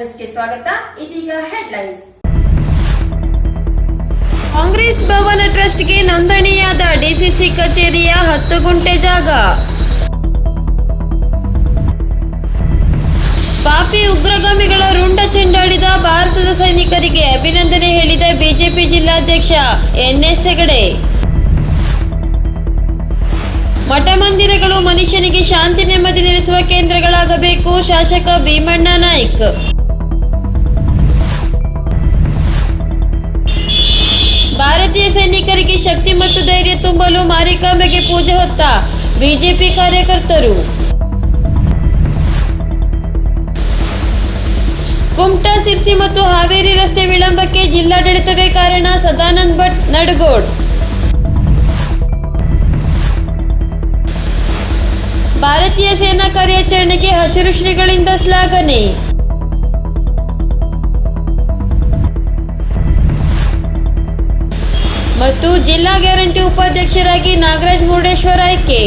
ನ್ಯೂಸ್ಗೆ ಸ್ವಾಗತ. ಇದೀಗ ಹೆಡ್ಲೈನ್ಸ್. ಕಾಂಗ್ರೆಸ್ ಭವನ ಟ್ರಸ್ಟ್ಗೆ ನೋಂದಣಿಯಾದ ಡಿಸಿಸಿ ಕಚೇರಿಯ ಹತ್ತು ಗುಂಟೆ ಜಾಗ. ಪಾಪಿ ಉಗ್ರಗಾಮಿಗಳ ರುಂಡ ಚೆಂಡಾಡಿದ ಭಾರತದ ಸೈನಿಕರಿಗೆ ಅಭಿನಂದನೆ ಹೇಳಿದ ಬಿಜೆಪಿ ಜಿಲ್ಲಾಧ್ಯಕ್ಷ ಎನ್ಎಸ್ ಹೆಗಡೆ. ಮಠ ಮಂದಿರಗಳು ಮನುಷ್ಯನಿಗೆ ಶಾಂತಿ ನೆಮ್ಮದಿ ನೆಲೆಸುವ ಕೇಂದ್ರಗಳಾಗಬೇಕು ಶಾಸಕ ಭೀಮಣ್ಣ ನಾಯ್ಕ್. ಭಾರತೀಯ ಸೈನಿಕರಿಗೆ ಶಕ್ತಿ ಮತ್ತು ಧೈರ್ಯ ತುಂಬಲು ಮಾರಿಕಾಂಬೆಗೆ ಪೂಜೆ ಹೊತ್ತ ಬಿಜೆಪಿ ಕಾರ್ಯಕರ್ತರು. ಕುಮಟಾ, ಸಿರ್ಸಿ ಮತ್ತು ಹಾವೇರಿ ರಸ್ತೆ ವಿಳಂಬಕ್ಕೆ ಜಿಲ್ಲಾಡಳಿತವೇ ಕಾರಣ ಸದಾನಂದ್ ಭಟ್, ನಡಗೋಡ್. ಭಾರತೀಯ ಸೇನಾ ಕಾರ್ಯಾಚರಣೆಗೆ ಹಸಿರು ಶ್ರೀಗಳಿಂದ ಶ್ಲಾಘನೆ. ಮತ್ತು ಜಿಲ್ಲಾ ಗ್ಯಾರಂಟಿ ಉಪಾಧ್ಯಕ್ಷರಾಗಿ ನಾಗರಾಜ್ ಮುರುಡೇಶ್ವರ ಆಯ್ಕೆ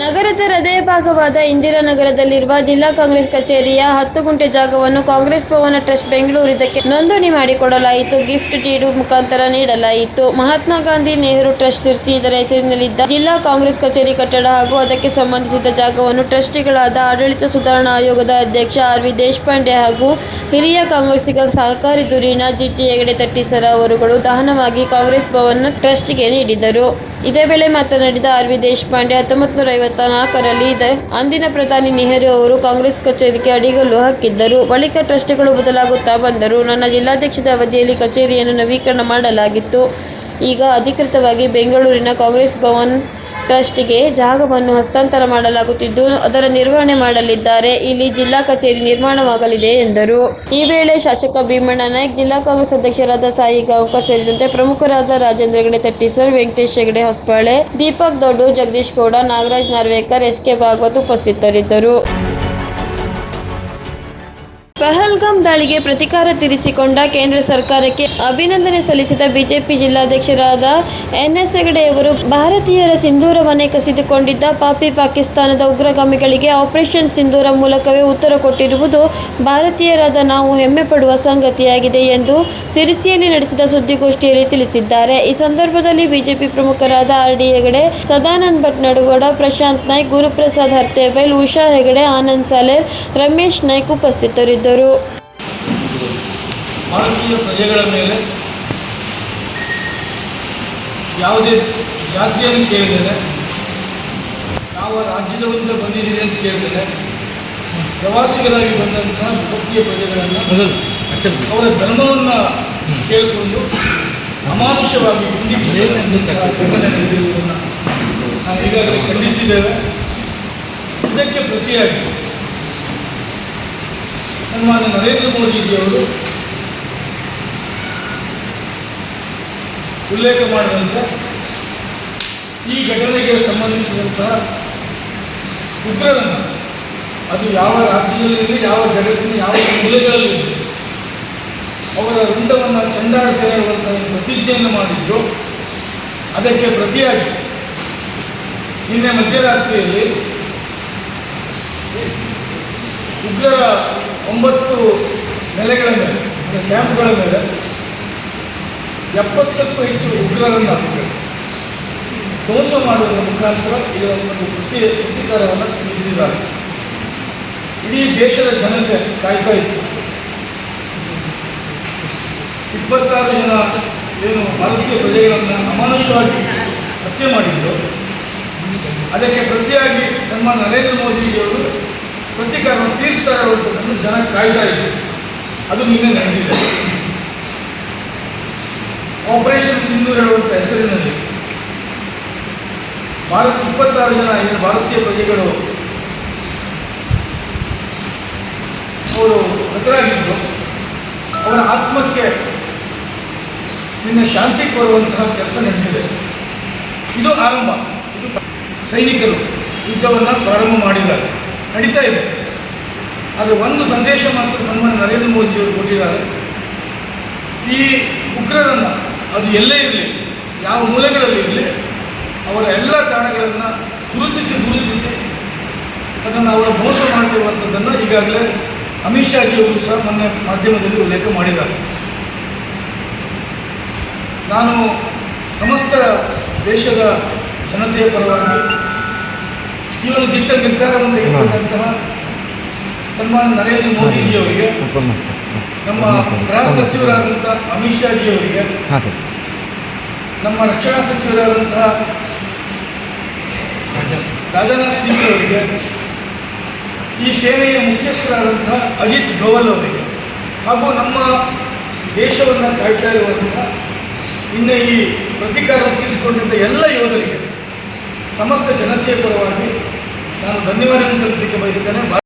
ನಗರದ ಹೃದಯ ಭಾಗವಾದ ಇಂದಿರಾನಗರದಲ್ಲಿರುವ ಜಿಲ್ಲಾ ಕಾಂಗ್ರೆಸ್ ಕಚೇರಿಯ ಹತ್ತು ಗುಂಟೆ ಜಾಗವನ್ನು ಕಾಂಗ್ರೆಸ್ ಭವನ ಟ್ರಸ್ಟ್ ಬೆಂಗಳೂರು ಇದಕ್ಕೆ ನೋಂದಣಿ ಮಾಡಿಕೊಡಲಾಯಿತು. ಗಿಫ್ಟ್ ಡೀಡು ಮುಖಾಂತರ ನೀಡಲಾಯಿತು. ಮಹಾತ್ಮ ಗಾಂಧಿ ನೆಹರು ಟ್ರಸ್ಟ್ ಸಿರ್ಸಿ ಇದರ ಹೆಸರಿನಲ್ಲಿದ್ದ ಜಿಲ್ಲಾ ಕಾಂಗ್ರೆಸ್ ಕಚೇರಿ ಕಟ್ಟಡ ಹಾಗೂ ಅದಕ್ಕೆ ಸಂಬಂಧಿಸಿದ ಜಾಗವನ್ನು ಟ್ರಸ್ಟಿಗಳಾದ ಆಡಳಿತ ಸುಧಾರಣಾ ಆಯೋಗದ ಅಧ್ಯಕ್ಷ ಆರ್ ವಿ ದೇಶಪಾಂಡೆ ಹಾಗೂ ಹಿರಿಯ ಕಾಂಗ್ರೆಸ್ಸಿಗ ಸಹಕಾರಿ ಧುರೀಣ ಜಿಟಿ ಹೆಗಡೆ ತಟ್ಟಿಸರ ಅವರುಗಳು ದಹನವಾಗಿ ಕಾಂಗ್ರೆಸ್ ಭವನ ಟ್ರಸ್ಟ್ಗೆ ನೀಡಿದರು. ಇದೇ ವೇಳೆ ಮಾತನಾಡಿದ ಆರ್ ವಿ ದೇಶಪಾಂಡೆ ಹತ್ತೊಂಬತ್ತು ನೂರ ಐವತ್ತ ನಾಲ್ಕರಲ್ಲಿ ಇದೆ. ಅಂದಿನ ಪ್ರಧಾನಿ ನೆಹರು ಅವರು ಕಾಂಗ್ರೆಸ್ ಕಚೇರಿಗೆ ಅಡಿಗಲ್ಲು ಹಾಕಿದ್ದರು. ಬಳಿಕ ಟ್ರಸ್ಟಿಗಳು ಬದಲಾಗುತ್ತಾ ಬಂದರು ನನ್ನ ಜಿಲ್ಲಾಧ್ಯಕ್ಷದ ಅವಧಿಯಲ್ಲಿ ಕಚೇರಿಯನ್ನು ನವೀಕರಣ ಮಾಡಲಾಗಿತ್ತು. ಈಗ ಅಧಿಕೃತವಾಗಿ ಬೆಂಗಳೂರಿನ ಕಾಂಗ್ರೆಸ್ ಭವನ್ ಟ್ರಸ್ಟ್ಗೆ ಜಾಗವನ್ನು ಹಸ್ತಾಂತರ ಮಾಡಲಾಗುತ್ತಿದ್ದು, ಅದರ ನಿರ್ವಹಣೆ ಮಾಡಲಿದ್ದಾರೆ. ಇಲ್ಲಿ ಜಿಲ್ಲಾ ಕಚೇರಿ ನಿರ್ಮಾಣವಾಗಲಿದೆ ಎಂದರು. ಈ ವೇಳೆ ಶಾಸಕ ಭೀಮಣ್ಣ ನಾಯ್ಕ, ಜಿಲ್ಲಾ ಕಾಂಗ್ರೆಸ್ ಅಧ್ಯಕ್ಷರಾದ ಸಾಯಿ ಗಾಂವ್ಕರ್ ಸೇರಿದಂತೆ ಪ್ರಮುಖರಾದ ರಾಜೇಂದ್ರ ಹೆಗಡೆ ತಟ್ಟಿಸರ್, ವೆಂಕಟೇಶ್ ಹೆಗಡೆ ಹೊಸಪಾಳೆ, ದೀಪಕ್ ದೊಡ್ಡು, ಜಗದೀಶ್ ಗೌಡ, ನಾಗರಾಜ್ ನಾರ್ವೇಕರ್, ಎಸ್ ಕೆ ಭಾಗವತ್ ಉಪಸ್ಥಿತರಿದ್ದರು. ಪಹಲ್ಗಾಮ್ ದಾಳಿಗೆ ಪ್ರತಿಕಾರ ತೀರಿಸಿಕೊಂಡ ಕೇಂದ್ರ ಸರ್ಕಾರಕ್ಕೆ ಅಭಿನಂದನೆ ಸಲ್ಲಿಸಿದ ಬಿಜೆಪಿ ಜಿಲ್ಲಾಧ್ಯಕ್ಷರಾದ ಎನ್ಎಸ್ ಹೆಗಡೆಯವರು ಭಾರತೀಯರ ಸಿಂಧೂರವನ್ನೇ ಕಸಿದುಕೊಂಡಿದ್ದ ಪಾಪಿ ಪಾಕಿಸ್ತಾನದ ಉಗ್ರಗಾಮಿಗಳಿಗೆ ಆಪರೇಷನ್ ಸಿಂಧೂರ ಮೂಲಕವೇ ಉತ್ತರ ಕೊಟ್ಟಿರುವುದು ಭಾರತೀಯರಾದ ನಾವು ಹೆಮ್ಮೆ ಪಡುವ ಸಂಗತಿಯಾಗಿದೆ ಎಂದು ಸಿರಿಸಿಯಲ್ಲಿ ನಡೆಸಿದ ಸುದ್ದಿಗೋಷ್ಠಿಯಲ್ಲಿ ತಿಳಿಸಿದ್ದಾರೆ. ಈ ಸಂದರ್ಭದಲ್ಲಿ ಬಿಜೆಪಿ ಪ್ರಮುಖರಾದ ಆರ್ ಡಿ ಹೆಗಡೆ, ಸದಾನಂದ್ ಭಟ್ ನಡುಗೌಡ, ಪ್ರಶಾಂತ್ ನಾಯ್ಕ್, ಗುರುಪ್ರಸಾದ್ ಹರ್ತೇಬೈಲ್, ಉಷಾ ಹೆಗಡೆ, ಆನಂದ್ ಸಾಲೇರ್, ರಮೇಶ್ ನಾಯ್ಕ್ ಉಪಸ್ಥಿತರಿದ್ದರು. ಭಾರತೀಯ ಪ್ರಜೆಗಳ ಮೇಲೆ ಯಾವುದೇ ಜಾತಿಯನ್ನು ಕೇಳಿದರೆ ಯಾವ ರಾಜ್ಯದವರಿಂದ ಬಂದಿದ್ದೀರಿ ಅಂತ ಕೇಳಿದರೆ ಪ್ರವಾಸಿಗರಾಗಿ ಬಂದಂತಹ ಭಾರತೀಯ ಪ್ರಜೆಗಳನ್ನು ಅವರ ಧರ್ಮವನ್ನು ಕೇಳಿಕೊಂಡು ಅಮಾನುಷವಾಗಿ ನಾವು ಈಗಾಗಲೇ ಖಂಡಿಸಿದ್ದೇವೆ. ಇದಕ್ಕೆ ಪ್ರತಿಯಾಗಿ ಸನ್ಮಾನ್ಯ ನರೇಂದ್ರ ಮೋದಿಜಿಯವರು ಉಲ್ಲೇಖ ಮಾಡಿದಂತೆ ಈ ಘಟನೆಗೆ ಸಂಬಂಧಿಸಿದಂತಹ ಉಗ್ರರನ್ನು ಅದು ಯಾವ ರಾಜ್ಯದಲ್ಲಿ ಯಾವ ಜಗತ್ತಿನ ಯಾವ ಮೂಲೆಗಳಲ್ಲಿ ಅವರ ರುಂಡವನ್ನು ಚೆಂಡಾಡ್ತೇನೆ ಇರುವಂತಹ ಪ್ರತಿಜ್ಞೆಯನ್ನು ಮಾಡಿದ್ರು. ಅದಕ್ಕೆ ಪ್ರತಿಯಾಗಿ ನಿನ್ನೆ ಮಧ್ಯರಾತ್ರಿಯಲ್ಲಿ ಉಗ್ರರ ಒಂಬತ್ತು ನೆಲೆಗಳ ಮೇಲೆ, ಅಂದರೆ ಕ್ಯಾಂಪ್ಗಳ ಮೇಲೆ ಎಪ್ಪತ್ತಕ್ಕೂ ಹೆಚ್ಚು ಉಗ್ರರನ್ನು ದೋಷ ಮಾಡುವುದರ ಮುಖಾಂತರ ಇದರ ಒಂದು ಪ್ರತಿ ಪ್ರತೀಕಾರವನ್ನು ತಿಳಿಸಿದ್ದಾರೆ ಇಡೀ ದೇಶದ ಜನತೆ ಕಾಯ್ತಾ ಇತ್ತು. ಇಪ್ಪತ್ತಾರು ಜನ ಏನು ಭಾರತೀಯ ಪ್ರಜೆಗಳನ್ನು ಅಮಾನುಷವಾಗಿ ಹತ್ಯೆ ಮಾಡಿದ್ರು. ಅದಕ್ಕೆ ಪ್ರತಿಯಾಗಿ ನಮ್ಮ ನರೇಂದ್ರ ಮೋದಿಜಿಯವರು ಪ್ರತೀಕಾರವನ್ನು ತೀರಿಸ್ತಾ ಇರುವಂಥದ್ದನ್ನು ಜನ ಕಾಯ್ತಾ ಇದ್ರು. ಅದು ನಿನ್ನೆ ನಡೆದಿದೆ. ಆಪರೇಷನ್ ಸಿಂಧೂರ್ ಹೇಳುವಂಥ ಹೆಸರಿನಲ್ಲಿ ಭಾರತ ಇಪ್ಪತ್ತಾರು ಜನ ಏನು ಭಾರತೀಯ ಪ್ರಜೆಗಳು ಅವರು ಹತರಾಗಿದ್ದರು ಅವರ ಆತ್ಮಕ್ಕೆ ನಿನ್ನೆ ಶಾಂತಿ ಕೋರುವಂತಹ ಕೆಲಸ ನಡೀತಿದೆ. ಇದು ಆರಂಭ. ಇದು ಸೈನಿಕರು ಯುದ್ಧವನ್ನು ಪ್ರಾರಂಭ ಮಾಡಿದ್ದಾರೆ. ನಡೀತಾ ಇದೆ. ಆದರೆ ಒಂದು ಸಂದೇಶ ಮಾತ್ರ ಸನ್ಮಾನ ನರೇಂದ್ರ ಮೋದಿಯವರು ಕೊಟ್ಟಿದ್ದಾರೆ. ಈ ಉಗ್ರರನ್ನು ಅದು ಎಲ್ಲೇ ಇರಲಿ, ಯಾವ ಮೂಲೆಗಳಲ್ಲಿ ಇರಲಿ, ಅವರ ಎಲ್ಲ ತಾಣಗಳನ್ನು ಗುರುತಿಸಿ ಗುರುತಿಸಿ ಇರುವಂಥದ್ದನ್ನು ಈಗಾಗಲೇ ಅಮಿತ್ ಶಾಜಿಯವರು ಸಹ ಮೊನ್ನೆ ಮಾಧ್ಯಮದಲ್ಲಿ ಉಲ್ಲೇಖ ಮಾಡಿದ್ದಾರೆ. ನಾನು ಸಮಸ್ತ ದೇಶದ ಜನತೆಯ ಪರವಾಗಿ ಒಂದು ದಿಟ್ಟ ನಿರ್ಧಾರವನ್ನು ತೆಗೆದುಕೊಂಡಂತಹ ಸನ್ಮಾನ ನರೇಂದ್ರ ಮೋದಿಜಿಯವರಿಗೆ ನಮ್ಮ ಗೃಹ ಸಚಿವರಾದಂಥ ಅಮಿತ್ ಶಾಜಿಯವರಿಗೆ ಅವರಿಗೆ ನಮ್ಮ ರಕ್ಷಣಾ ಸಚಿವರಾದಂತಹ ರಾಜನಾಥ್ ಸಿಂಗ್ ಅವರಿಗೆ ಈ ಸೇನೆಯ ಮುಖ್ಯಸ್ಥರಾದಂತಹ ಅಜಿತ್ ಧೋವಲ್ ಅವರಿಗೆ ಹಾಗೂ ನಮ್ಮ ದೇಶವನ್ನು ಕಾಯ್ತಾ ಇರುವಂತಹ ಇನ್ನು ಈ ಪ್ರತೀಕಾರ ತೀರಿಸಿಕೊಂಡಂಥ ಎಲ್ಲ ಯೋಧರಿಗೆ ಸಮಸ್ತ ಜನತೆಯ ಪರವಾಗಿ ನಾನು ಧನ್ಯವಾದಗಳನ್ನು ಸಲ್ಲಿಸಲಿಕ್ಕೆ ಬಯಸ್ತೇನೆ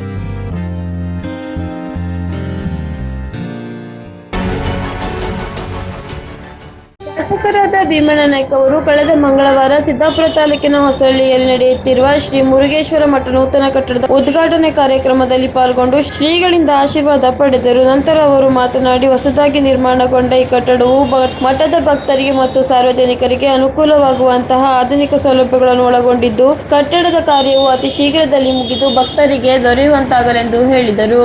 ಶಾಸಕರಾದ ಭೀಮಣ್ಣ ನಾಯ್ಕ ಅವರು ಕಳೆದ ಮಂಗಳವಾರ ಸಿದ್ದಾಪುರ ತಾಲೂಕಿನ ಹೊಸಳ್ಳಿಯಲ್ಲಿ ನಡೆಯುತ್ತಿರುವ ಶ್ರೀ ಮುರುಗೇಶ್ವರ ಮಠ ನೂತನ ಕಟ್ಟಡದ ಉದ್ಘಾಟನೆ ಕಾರ್ಯಕ್ರಮದಲ್ಲಿ ಪಾಲ್ಗೊಂಡು ಶ್ರೀಗಳಿಂದ ಆಶೀರ್ವಾದ ಪಡೆದರು. ನಂತರ ಅವರು ಮಾತನಾಡಿ, ಹೊಸದಾಗಿ ನಿರ್ಮಾಣಗೊಂಡ ಈ ಕಟ್ಟಡವು ಮಠದ ಭಕ್ತರಿಗೆ ಮತ್ತು ಸಾರ್ವಜನಿಕರಿಗೆ ಅನುಕೂಲವಾಗುವಂತಹ ಆಧುನಿಕ ಸೌಲಭ್ಯಗಳನ್ನು ಒಳಗೊಂಡಿದ್ದು, ಕಟ್ಟಡದ ಕಾರ್ಯವು ಅತಿ ಶೀಘ್ರದಲ್ಲಿ ಮುಗಿದು ಭಕ್ತರಿಗೆ ದೊರೆಯುವಂತಾಗಲೆಂದು ಹೇಳಿದರು.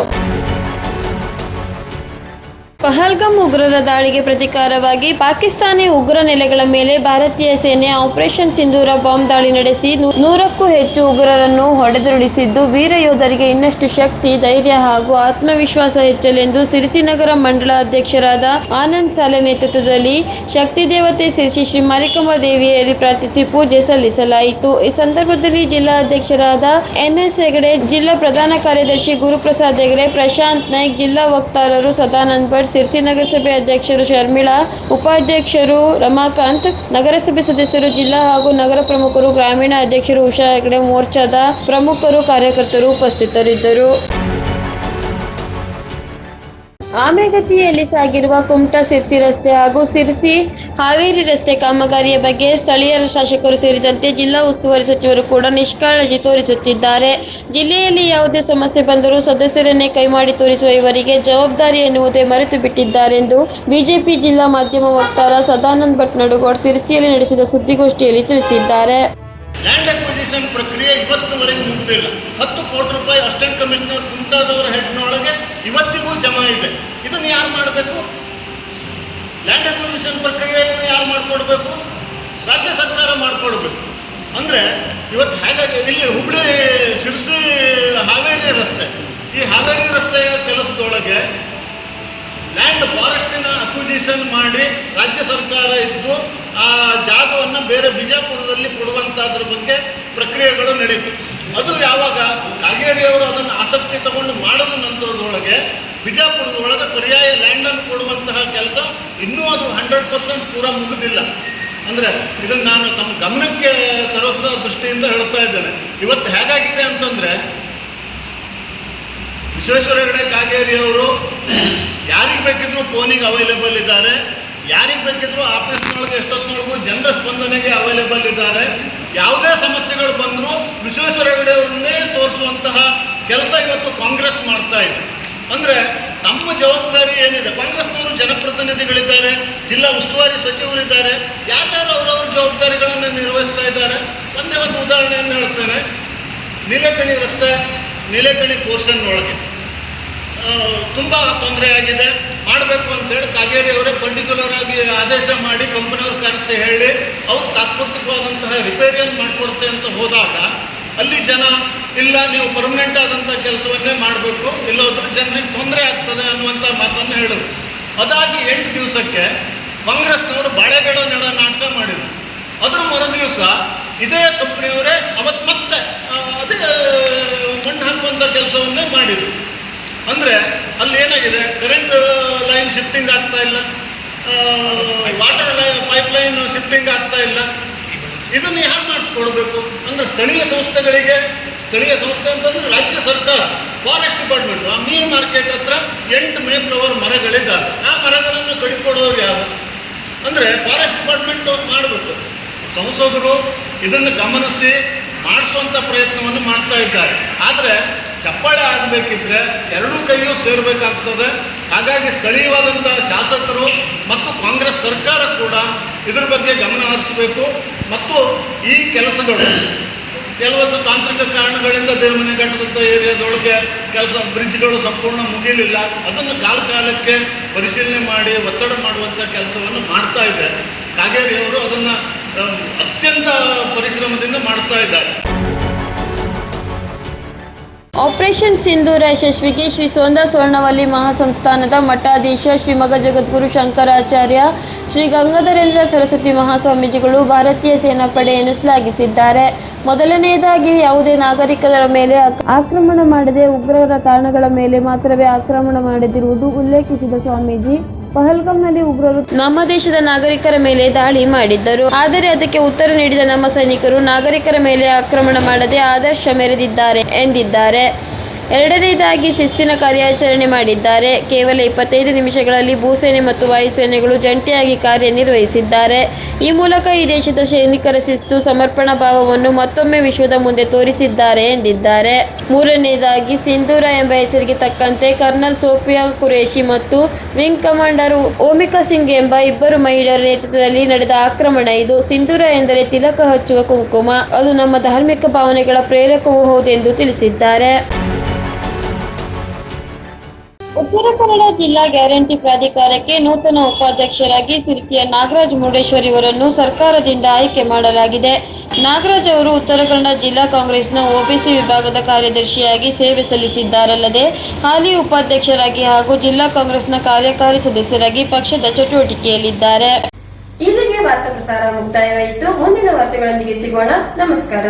ಪಹಲ್ಗಾಮ್ ಉಗ್ರರ ದಾಳಿಗೆ ಪ್ರತೀಕಾರವಾಗಿ ಪಾಕಿಸ್ತಾನಿ ಉಗ್ರ ನೆಲೆಗಳ ಮೇಲೆ ಭಾರತೀಯ ಸೇನೆ ಆಪರೇಷನ್ ಸಿಂಧೂರ ಬಾಂಬ್ ದಾಳಿ ನಡೆಸಿ ನೂರಕ್ಕೂ ಹೆಚ್ಚು ಉಗ್ರರನ್ನು ಹೊಡೆದುರುಳಿಸಿದ್ದು, ವೀರ ಯೋಧರಿಗೆ ಇನ್ನಷ್ಟು ಶಕ್ತಿ, ಧೈರ್ಯ ಹಾಗೂ ಆತ್ಮವಿಶ್ವಾಸ ಹೆಚ್ಚಲೆಂದು ಸಿರಿಸಿನಗರ ಮಂಡಳ ಅಧ್ಯಕ್ಷರಾದ ಆನಂದ್ ಸಾಲೆ ನೇತೃತ್ವದಲ್ಲಿ ಶಕ್ತಿ ದೇವತೆ ಸಿರಿಸಿ ಶ್ರೀ ಮಾರಿಕಮ್ಮ ದೇವಿಯಲ್ಲಿ ಪ್ರಾರ್ಥಿಸಿ ಪೂಜೆ ಸಲ್ಲಿಸಲಾಯಿತು. ಈ ಸಂದರ್ಭದಲ್ಲಿ ಜಿಲ್ಲಾ ಅಧ್ಯಕ್ಷರಾದ ಎನ್ಎಸ್ ಹೆಗಡೆ, ಜಿಲ್ಲಾ ಪ್ರಧಾನ ಕಾರ್ಯದರ್ಶಿ ಗುರುಪ್ರಸಾದ್ ಹೆಗಡೆ, ಪ್ರಶಾಂತ್ ನಾಯ್ಕ್, ಜಿಲ್ಲಾ ವಕ್ತಾರರು ಸದಾನಂದ್ ಭಟ್ ಸಿರ್ಸಿ ನಗರಸಭೆ ಅಧ್ಯಕ್ಷರು ಶರ್ಮಿಳಾ, ಉಪಾಧ್ಯಕ್ಷರು ರಮಾಕಾಂತ್, ನಗರಸಭೆ ಸದಸ್ಯರು ಜಿಲ್ಲಾ ಹಾಗೂ ನಗರ ಪ್ರಮುಖರು ಗ್ರಾಮೀಣ ಅಧ್ಯಕ್ಷರು ಉಷಾ ಹೆಗಡೆ, ಮೋರ್ಚಾದ ಪ್ರಮುಖರು ಕಾರ್ಯಕರ್ತರು ಉಪಸ್ಥಿತರಿದ್ದರು. ಆಮೆಗತಿಯಲ್ಲಿ ಸಾಗಿರುವ ಕುಮಟಾ ಸಿರ್ಸಿ ರಸ್ತೆ ಹಾಗೂ ಸಿರ್ಸಿ ಹಾವೇರಿ ರಸ್ತೆ ಕಾಮಗಾರಿಯ ಬಗ್ಗೆ ಸ್ಥಳೀಯ ಶಾಸಕರು ಸೇರಿದಂತೆ ಜಿಲ್ಲಾ ಉಸ್ತುವಾರಿ ಸಚಿವರು ಕೂಡ ನಿಷ್ಕಾಳಜಿ ತೋರಿಸುತ್ತಿದ್ದಾರೆ. ಜಿಲ್ಲೆಯಲ್ಲಿ ಯಾವುದೇ ಸಮಸ್ಯೆ ಬಂದರೂ ಸದಸ್ಯರನ್ನೇ ಕೈಮಾಡಿ ತೋರಿಸುವ ಇವರಿಗೆ ಜವಾಬ್ದಾರಿ ಎನ್ನುವುದೇ ಮರೆತು ಬಿಟ್ಟಿದ್ದಾರೆಂದು ಬಿಜೆಪಿ ಜಿಲ್ಲಾ ಮಾಧ್ಯಮ ವಕ್ತಾರ ಸದಾನಂದ ಭಟ್ ನಡುಗೋಡ್ ಸಿರ್ಸಿಯಲ್ಲಿ ನಡೆಸಿದ ಸುದ್ದಿಗೋಷ್ಠಿಯಲ್ಲಿ ತಿಳಿಸಿದ್ದಾರೆ. ಲ್ಯಾಂಡ್ ಅಕ್ವಿಸಿಷನ್ ಪ್ರಕ್ರಿಯೆ ಇವತ್ತಿನವರೆಗೆ ಮುಗಿದಿಲ್ಲ. ಹತ್ತು ಕೋಟಿ ರೂಪಾಯಿ ಅಸಿಸ್ಟೆಂಟ್ ಕಮಿಷನರ್ ಕುಮಟಾದವರ ಹೆಡ್ನೊಳಗೆ ಇವತ್ತಿಗೂ ಜಮಾ ಇದೆ. ಇದನ್ನು ಯಾರು ಮಾಡಬೇಕು? ಲ್ಯಾಂಡ್ ಅಕ್ವಿಸಿಷನ್ ಪ್ರಕ್ರಿಯೆಯನ್ನು ಯಾರು ಮಾಡಿಕೊಡ್ಬೇಕು? ರಾಜ್ಯ ಸರ್ಕಾರ ಮಾಡಿಕೊಡ್ಬೇಕು. ಅಂದರೆ ಇವತ್ತು ಹೇಗಾಗಿ ಇಲ್ಲಿ ಹುಬ್ಳಿ, ಶಿರ್ಸಿ, ಹಾವೇರಿ ರಸ್ತೆ. ಈ ಹಾವೇರಿ ರಸ್ತೆಯ ಕೆಲಸದೊಳಗೆ ಲ್ಯಾಂಡ್ ಫಾರೆಸ್ಟಿನ ಅಕ್ವಿಸಿಷನ್ ಮಾಡಿ ರಾಜ್ಯ ಸರ್ಕಾರ ಇದ್ದು ಆ ಜಾಗವನ್ನು ಬೇರೆ ಬಿಜಾಪುರದಲ್ಲಿ ಕೊಡುವಂಥದ್ರ ಬಗ್ಗೆ ಪ್ರಕ್ರಿಯೆಗಳು ನಡೀತು. ಅದು ಯಾವಾಗ ಕಾಗೇರಿಯವರು ಅದನ್ನು ಆಸಕ್ತಿ ತಗೊಂಡು ಮಾಡಿದ ನಂತರದೊಳಗೆ ಬಿಜಾಪುರದ ಒಳಗೆ ಪರ್ಯಾಯ ಲ್ಯಾಂಡನ್ನು ಕೊಡುವಂತಹ ಕೆಲಸ ಇನ್ನೂ ಅದು ಹಂಡ್ರೆಡ್ ಪರ್ಸೆಂಟ್ ಪೂರ ಮುಗಿದಿಲ್ಲ. ಅಂದರೆ ಇದನ್ನು ನಾನು ತಮ್ಮ ಗಮನಕ್ಕೆ ತರೋದ ದೃಷ್ಟಿಯಿಂದ ಹೇಳ್ತಾ ಇದ್ದೇನೆ. ಇವತ್ತು ಹೇಗಾಗಿದೆ ಅಂತಂದರೆ ವಿಶ್ವೇಶ್ವರ ಹೆಗಡೆ ಕಾಗೇರಿಯವರು ಯಾರಿಗೆ ಬೇಕಿದ್ರು ಫೋನಿಗೆ ಅವೈಲೇಬಲ್ ಇದ್ದಾರೆ. ಯಾರಿಗೆ ಬೇಕಿದ್ರು ಆಫೀಸ್ನೊಳಗೆ ಎಷ್ಟೊತ್ತಿನೊಳಗೂ ಜನರ ಸ್ಪಂದನೆಗೆ ಅವೈಲೇಬಲ್ ಇದ್ದಾರೆ. ಯಾವುದೇ ಸಮಸ್ಯೆಗಳು ಬಂದರೂ ವಿಶ್ವೇಶ್ವರ ಹೆಗಡೆ ಅವರನ್ನೇ ತೋರಿಸುವಂತಹ ಕೆಲಸ ಇವತ್ತು ಕಾಂಗ್ರೆಸ್ ಮಾಡ್ತಾ ಇದೆ. ಅಂದರೆ ನಮ್ಮ ಜವಾಬ್ದಾರಿ ಏನಿದೆ? ಕಾಂಗ್ರೆಸ್ನವರು ಜನಪ್ರತಿನಿಧಿಗಳಿದ್ದಾರೆ, ಜಿಲ್ಲಾ ಉಸ್ತುವಾರಿ ಸಚಿವರಿದ್ದಾರೆ, ಯಾರ್ಯಾರು ಅವರವ್ರ ಜವಾಬ್ದಾರಿಗಳನ್ನು ನಿರ್ವಹಿಸ್ತಾ ಇದ್ದಾರೆ? ಒಂದೇ ಒಂದು ಉದಾಹರಣೆಯನ್ನು ಹೇಳ್ತೇನೆ. ನೀಲಕಣಿ ರಸ್ತೆ, ನೀಲಕಣಿ ಪೋರ್ಷನ್ ಒಳಗೆ ತುಂಬ ತೊಂದರೆ ಆಗಿದೆ. ಮಾಡಬೇಕು ಅಂತೇಳಿ ಕಾಗೇರಿ ಅವರೇ ಪರ್ಟಿಕ್ಯುಲರ್ ಆಗಿ ಆದೇಶ ಮಾಡಿ ಕಂಪನಿಯವ್ರು ಕರೆಸಿ ಹೇಳಿ ಅವ್ರು ತಾತ್ಪೂರ್ತಿಕವಾದಂತಹ ರಿಪೇರಿಯನ್ನು ಮಾಡಿಕೊಡ್ತೆ ಅಂತ ಹೋದಾಗ ಅಲ್ಲಿ ಜನ, ಇಲ್ಲ ನೀವು ಪರ್ಮನೆಂಟ್ ಆದಂಥ ಕೆಲಸವನ್ನೇ ಮಾಡಬೇಕು, ಇಲ್ಲೋದ್ರೆ ಜನರಿಗೆ ತೊಂದರೆ ಆಗ್ತದೆ ಅನ್ನುವಂಥ ಮಾತನ್ನು ಹೇಳಿದ್ರು. ಅದಾಗಿ ಎಂಟು ದಿವಸಕ್ಕೆ ಕಾಂಗ್ರೆಸ್ನವರು ಬಾಳೆಗಡ ನೆಡ ನಾಟಕ ಮಾಡಿದರು. ಅದರ ಮರು ದಿವಸ ಇದೇ ಕಂಪ್ನಿಯವರೇ ಅವತ್ತು ಮತ್ತೆ ಅದೇ ಮಣ್ಣು ಹಾಕುವಂಥ ಕೆಲಸವನ್ನೇ ಮಾಡಿದರು. ಅಂದರೆ ಅಲ್ಲಿ ಏನಾಗಿದೆ? ಕರೆಂಟ್ ಲೈನ್ ಶಿಫ್ಟಿಂಗ್ ಆಗ್ತಾ ಇಲ್ಲ. ವಾಟರ್ ಪೈಪ್ ಲೈನ್ ಶಿಫ್ಟಿಂಗ್ ಆಗ್ತಾ ಇಲ್ಲ. ಇದನ್ನು ಯಾರು ಮಾಡಿಸ್ಕೊಡ್ಬೇಕು? ಅಂದರೆ ಸ್ಥಳೀಯ ಸಂಸ್ಥೆಗಳಿಗೆ, ಸ್ಥಳೀಯ ಸಂಸ್ಥೆ ಅಂತಂದ್ರೆ ರಾಜ್ಯ ಸರ್ಕಾರ ಫಾರೆಸ್ಟ್ ಡಿಪಾರ್ಟ್ಮೆಂಟ್ ಆ ಮೀನು ಮಾರ್ಕೆಟ್ ಹತ್ರ ಎಂಟು ಮೇ ಫ್ಲವರ್ ಮರಗಳಿದ್ದಾವೆ. ಆ ಮರಗಳನ್ನು ಕಡಿಕೊಡೋರು ಯಾರು? ಅಂದರೆ ಫಾರೆಸ್ಟ್ ಡಿಪಾರ್ಟ್ಮೆಂಟ್ ಮಾಡಬೇಕು. ಸಂಸದರು ಇದನ್ನು ಗಮನಿಸಿ ಮಾಡಿಸುವಂಥ ಪ್ರಯತ್ನವನ್ನು ಮಾಡ್ತಾ ಇದ್ದಾರೆ. ಆದರೆ ಚಪ್ಪಾಳೆ ಆಗಬೇಕಿದ್ರೆ ಎರಡೂ ಕೈಯೂ ಸೇರಬೇಕಾಗ್ತದೆ. ಹಾಗಾಗಿ ಸ್ಥಳೀಯವಾದಂಥ ಶಾಸಕರು ಮತ್ತು ಕಾಂಗ್ರೆಸ್ ಸರ್ಕಾರ ಕೂಡ ಇದ್ರ ಬಗ್ಗೆ ಗಮನ ಹರಿಸಬೇಕು. ಮತ್ತು ಈ ಕೆಲಸಗಳು, ಕೆಲವೊಂದು ತಾಂತ್ರಿಕ ಕಾರಣಗಳಿಂದ ದೇವಮನೆ ಘಟ್ಟದಂಥ ಏರಿಯಾದೊಳಗೆ ಕೆಲಸ ಬ್ರಿಡ್ಜ್ಗಳು ಸಂಪೂರ್ಣ ಮುಗಿಯಲಿಲ್ಲ ಅದನ್ನು ಕಾಲ ಕಾಲಕ್ಕೆ ಪರಿಶೀಲನೆ ಮಾಡಿ, ಒತ್ತಡ ಮಾಡುವಂಥ ಕೆಲಸವನ್ನು ಮಾಡ್ತಾ ಇದೆ ಕಾಗೇರಿಯವರು ಅದನ್ನು ಅತ್ಯಂತ ಪರಿಶ್ರಮದಿಂದ ಮಾಡ್ತಾ ಇದ್ದಾರೆ. ಆಪರೇಷನ್ ಸಿಂಧೂರ ಯಶಸ್ವಿಗೆ ಶ್ರೀ ಸೋಂದ ಸ್ವರ್ಣವಲ್ಲಿ ಮಹಾಸಂಸ್ಥಾನದ ಮಠಾಧೀಶ ಶ್ರೀಮಗ ಜಗದ್ಗುರು ಶಂಕರಾಚಾರ್ಯ ಶ್ರೀ ಗಂಗಾಧರೇಂದ್ರ ಸರಸ್ವತಿ ಮಹಾಸ್ವಾಮೀಜಿಗಳು ಭಾರತೀಯ ಸೇನಾಪಡೆಯನ್ನು ಶ್ಲಾಘಿಸಿದ್ದಾರೆ ಮೊದಲನೆಯದಾಗಿ ಯಾವುದೇ ನಾಗರಿಕರ ಮೇಲೆ ಆಕ್ರಮಣ ಮಾಡದೆ ಉಗ್ರರ ಕಾರಣಗಳ ಮೇಲೆ ಮಾತ್ರವೇ ಆಕ್ರಮಣ ಮಾಡದಿರುವುದು ಉಲ್ಲೇಖಿಸಿದ ಸ್ವಾಮೀಜಿ. ಪಹಲ್ಗಾಮ್ನಲ್ಲಿ ಉಗ್ರರು ನಮ್ಮ ದೇಶದ ನಾಗರಿಕರ ಮೇಲೆ ದಾಳಿ ಮಾಡಿದ್ದರು. ಆದರೆ ಅದಕ್ಕೆ ಉತ್ತರ ನೀಡಿದ ನಮ್ಮ ಸೈನಿಕರು ನಾಗರಿಕರ ಮೇಲೆ ಆಕ್ರಮಣ ಮಾಡದೆ ಆದರ್ಶ ಮೆರೆದಿದ್ದಾರೆ ಎಂದಿದ್ದಾರೆ. ಎರಡನೇದಾಗಿ ಶಿಸ್ತಿನ ಕಾರ್ಯಾಚರಣೆ ಮಾಡಿದ್ದಾರೆ. ಕೇವಲ ಇಪ್ಪತ್ತೈದು ನಿಮಿಷಗಳಲ್ಲಿ ಭೂಸೇನೆ ಮತ್ತು ವಾಯುಸೇನೆಗಳು ಜಂಟಿಯಾಗಿ ಕಾರ್ಯನಿರ್ವಹಿಸಿದ್ದಾರೆ. ಈ ಮೂಲಕ ಈ ದೇಶದ ಸೈನಿಕರ ಶಿಸ್ತು, ಸಮರ್ಪಣಾ ಭಾವವನ್ನು ಮತ್ತೊಮ್ಮೆ ವಿಶ್ವದ ಮುಂದೆ ತೋರಿಸಿದ್ದಾರೆ ಎಂದಿದ್ದಾರೆ. ಮೂರನೇದಾಗಿ ಸಿಂಧೂರ ಎಂಬ ಹೆಸರಿಗೆ ತಕ್ಕಂತೆ ಕರ್ನಲ್ ಸೋಫಿಯಾ ಕುರೇಶಿ ಮತ್ತು ವಿಂಗ್ ಕಮಾಂಡರ್ ಓಮಿಕಾ ಸಿಂಗ್ ಎಂಬ ಇಬ್ಬರು ಮಹಿಳೆಯರ ನೇತೃತ್ವದಲ್ಲಿ ನಡೆದ ಆಕ್ರಮಣ. ಇದು ಸಿಂಧೂರ ಎಂದರೆ ತಿಲಕ ಹಚ್ಚುವ ಕುಂಕುಮ. ಅದು ನಮ್ಮ ಧಾರ್ಮಿಕ ಭಾವನೆಗಳ ಪ್ರೇರಕವೂ ಹೌದೆಂದು ತಿಳಿಸಿದ್ದಾರೆ. ಉತ್ತರ ಕನ್ನಡ ಜಿಲ್ಲಾ ಗ್ಯಾರಂಟಿ ಪ್ರಾಧಿಕಾರಕ್ಕೆ ನೂತನ ಉಪಾಧ್ಯಕ್ಷರಾಗಿ ಸಿರ್ಕಿಯ ನಾಗರಾಜ್ ಮುರುಡೇಶ್ವರ್ ಇವರನ್ನು ಸರ್ಕಾರದಿಂದ ಆಯ್ಕೆ ಮಾಡಲಾಗಿದೆ. ನಾಗರಾಜ್ ಅವರು ಉತ್ತರ ಕನ್ನಡ ಜಿಲ್ಲಾ ಕಾಂಗ್ರೆಸ್ನ ಒಬಿಸಿ ವಿಭಾಗದ ಕಾರ್ಯದರ್ಶಿಯಾಗಿ ಸೇವೆ ಸಲ್ಲಿಸಿದ್ದಾರಲ್ಲದೆ, ಹಾಲಿ ಉಪಾಧ್ಯಕ್ಷರಾಗಿ ಹಾಗೂ ಜಿಲ್ಲಾ ಕಾಂಗ್ರೆಸ್ನ ಕಾರ್ಯಕಾರಿ ಸದಸ್ಯರಾಗಿ ಪಕ್ಷದ ಚಟುವಟಿಕೆಯಲ್ಲಿದ್ದಾರೆ. ಇಲ್ಲಿಗೆ ವಾರ್ತಾ ಪ್ರಸಾರ ಮುಕ್ತಾಯವಾಯಿತು. ಮುಂದಿನ ವಾರ್ತೆಗಳೊಂದಿಗೆ ಸಿಗೋಣ. ನಮಸ್ಕಾರ.